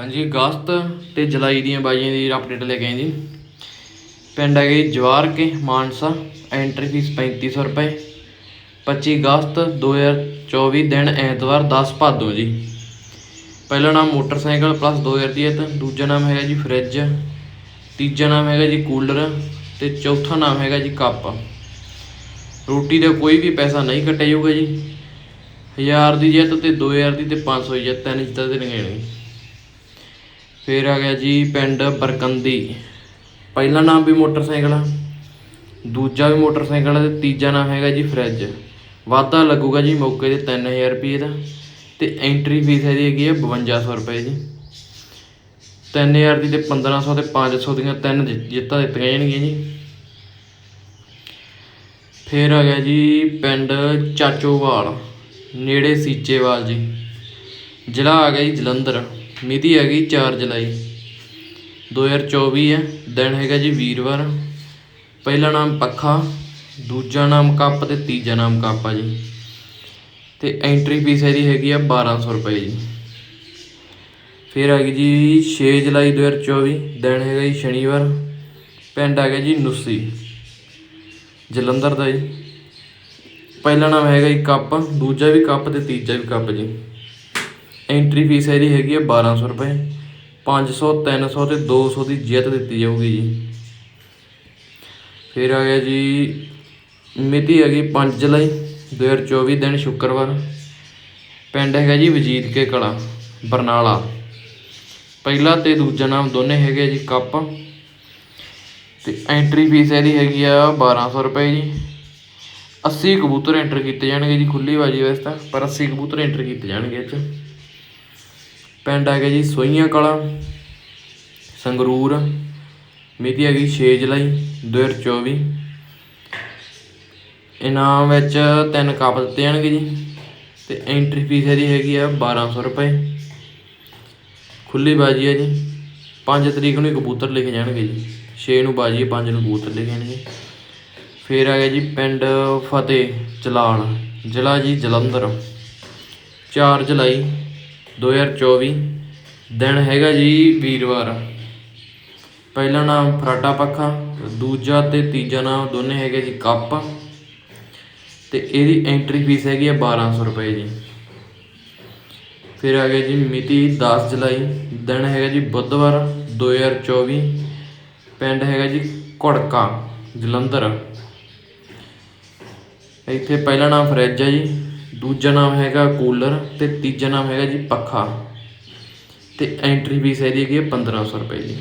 ਹਾਂਜੀ, ਅਗਸਤ ਤੇ ਜੁਲਾਈ ਦੀਆਂ ਬਾਜੀਆਂ ਦੀ ਅਪਡੇਟ ਲੈ ਕੇ ਆਏ ਜੀ। ਪਿੰਡ ਹੈਗੇ ਜਵਾਰ ਕੇ, ਮਾਨਸਾ ਐਂਟਰੀ ਫੀਸ 3500 ਰੁਪਏ। 25 ਅਗਸਤ 2024 ਦਿਨ ਐਤਵਾਰ 10 ਭਾਦੋ ਜੀ। ਪਹਿਲਾ ਨਾਮ ਮੋਟਰਸਾਈਕਲ ਪਲੱਸ 2000 ਦੀ ਹੈ ਤਾਂ ਦੂਜਾ ਨਾਮ ਹੈਗਾ ਜੀ ਫ੍ਰਿਜ ਤੀਜਾ ਨਾਮ ਹੈਗਾ ਜੀ ਕੂਲਰ ਤੇ ਚੌਥਾ ਨਾਮ ਹੈਗਾ ਜੀ ਕੱਪ। ਰੋਟੀ ਦਾ ਕੋਈ ਵੀ ਪੈਸਾ ਨਹੀਂ ਕੱਟਿਆ ਜਾਊਗਾ ਜੀ। 1000 ਦੀ ਜਿੱਤ ਤੇ 2000 ਦੀ ਤੇ 500 ਦੀ ਜਿੱਤ ਤਿੰਨ ਜਿੱਤਾਂ ਦੇਣਗੇ ਜੀ ਫਿਰ ਆ ਗਿਆ ਜੀ ਪਿੰਡ ਬਰਕੰਦੀ। ਪਹਿਲਾ ਨਾਮ ਵੀ ਮੋਟਰਸਾਈਕਲ ਆ, ਦੂਜਾ ਵੀ ਮੋਟਰਸਾਈਕਲ ਆ ਤੇ ਤੀਜਾ ਨਾਮ ਹੈਗਾ ਜੀ ਫਰਿੱਜ। ਵਾਧਾ ਲੱਗੂਗਾ ਜੀ ਮੌਕੇ ਤੇ 3000 ਰੁਪਏ ਦਾ ਤੇ ਐਂਟਰੀ ਫੀਸ ਇਹਦੀ ਹੈਗੀ ਹੈ 5200 ਰੁਪਏ ਜੀ 3000 ਦੀ ਤੇ 1500 ਤੇ 500 ਦੀਆਂ ਤਿੰਨ ਜਿ- ਜਿੱਤਾਂ ਦਿੱਤੀਆਂ ਜਾਣਗੀਆਂ ਜੀ। ਫਿਰ ਆ ਗਿਆ ਜੀ ਪਿੰਡ ਚਾਚੋਵਾਲ, ਨੇੜੇ ਸੀਚੇਵਾਲ ਜੀ। ਜ਼ਿਲ੍ਹਾ ਆ ਗਿਆ ਜੀ ਜਲੰਧਰ। ਮਿਤੀ ਹੈਗੀ ਚਾਰ ਜੁਲਾਈ। 2024 ਹੈ। ਦਿਨ ਹੈਗਾ ਜੀ ਵੀਰਵਾਰ। ਪਹਿਲਾ ਨਾਮ ਪੱਖਾ, ਦੂਜਾ ਨਾਮ ਕੱਪ ਤੇ ਤੀਜਾ ਨਾਮ ਕੱਪ ਆ ਜੀ। ਤੇ ਐਂਟਰੀ ਫੀਸ ਇਹਦੀ ਹੈਗੀ ਆ 1200 ਰੁਪਏ ਜੀ। ਫਿਰ ਆ ਗਈ ਜੀ 6 ਜੁਲਾਈ 2024 ਦਿਨ ਹੈਗਾ ਜੀ ਸ਼ਨੀਵਾਰ। ਪਿੰਡ ਆ ਗਿਆ ਜੀ ਨੁੱਸੀ। ਜਲੰਧਰ ਦਾ ਜੀ। ਪਹਿਲਾ ਨਾਮ ਹੈਗਾ ਜੀ ਕੱਪ, ਦੂਜਾ ਵੀ ਕੱਪ ਤੇ ਤੀਜਾ ਵੀ ਕੱਪ ਜੀ। ਐਂਟਰੀ ਫੀਸ ਇਹਦੀ ਹੈਗੀ ਹੈ 1200 ਰੁਪਏ 500 300 ਤੇ 200 ਦੀ ਜਿੱਤ ਦਿੱਤੀ ਜਾਊਗੀ ਜੀ। ਫਿਰ ਆ ਗਿਆ ਜੀ, ਮਿਤੀ ਹੈਗੀ 5 ਜੁਲਾਈ 2024 ਦਿਨ ਸ਼ੁੱਕਰਵਾਰ। ਪਿੰਡ ਹੈਗਾ ਜੀ ਵਜੀਦ ਕੇ ਕਲਾ, ਬਰਨਾਲਾ। ਪਹਿਲਾ ਤੇ ਦੂਜਾ ਨਾਮ ਦੋਨੇ ਹੈਗੇ ਜੀ ਕੱਪ। ਤੇ ਐਂਟਰੀ ਫੀਸ ਇਹਦੀ ਹੈਗੀ ਆ 1200 ਰੁਪਏ ਜੀ। 80 ਕਬੂਤਰ ਐਂਟਰ ਕੀਤੇ ਜਾਣਗੇ ਜੀ ਖੁੱਲੀ ਬਾਜੀ ਵੈਸੇ ਪਰ 80 ਕਬੂਤਰ ਐਂਟਰ ਕੀਤੇ ਜਾਣਗੇ ਇਹ 'ਚ। ਪਿੰਡ ਹੈਗਾ ਜੀ ਸੋਹੀਆਂ ਕਲਾਂ, ਸੰਗਰੂਰ, ਮਿਤੀ ਹੈਗੀ 6 ਜੁਲਾਈ 2024 ਇਨਾਮ ਵਿੱਚ ਤਿੰਨ ਕੱਪ ਦਿੱਤੇ ਜਾਣਗੇ ਜੀ ਤੇ ਐਂਟਰੀ ਫੀਸ ਇਹਦੀ ਹੈਗੀ ਆ 1200 ਰੁਪਏ। ਖੁੱਲੀ ਬਾਜੀ ਹੈ ਜੀ। 5 ਤਰੀਕ ਨੂੰ ਕਬੂਤਰ ਲਿਖੇ ਜਾਣਗੇ ਜੀ। 6 ਨੂੰ ਬਾਜੀ ਹੈ 5 ਨੂੰ ਕਬੂਤਰ ਲਿਖੇ ਜਾਣਗੇ। ਫਿਰ ਆ ਗਿਆ ਜੀ ਪਿੰਡ ਫਤਿਹ ਚਲਾਲ ਜ਼ਿਲ੍ਹਾ ਜੀ ਜਲੰਧਰ। 4 ਜੁਲਾਈ 2024 ਦਿਨ ਹੈਗਾ ਜੀ ਵੀਰਵਾਰ। ਪਹਿਲਾ ਨਾਮ ਫਰਾਟਾ ਪੱਖਾ, ਦੂਜਾ ਤੇ ਤੀਜਾ ਨਾਮ ਦੋਨੇ ਹੈਗੇ ਜੀ ਕੱਪ। ਤੇ ਇਹਦੀ ਐਂਟਰੀ ਫੀਸ ਹੈਗੀ ਹੈ 1200 ਰੁਪਏ ਜੀ। ਫਿਰ ਆ ਗਿਆ ਜੀ ਮਿਤੀ 10 ਜੁਲਾਈ, ਦਿਨ ਹੈਗਾ ਜੀ ਬੁੱਧਵਾਰ 2024 ਪਿੰਡ ਹੈਗਾ ਜੀ ਘੜਕਾ, ਜਲੰਧਰ। ਇੱਥੇ ਪਹਿਲਾ ਨਾਮ ਫਰਿੱਜ ਹੈ ਜੀ। ਦੂਜਾ ਨਾਮ ਹੈਗਾ ਕੂਲਰ ਅਤੇ ਤੀਜਾ ਨਾਮ ਹੈਗਾ ਜੀ ਪੱਖਾ। ਅਤੇ ਐਂਟਰੀ ਫੀਸ ਇਹਦੀ ਹੈਗੀ ਹੈ 1500 ਰੁਪਏ ਜੀ।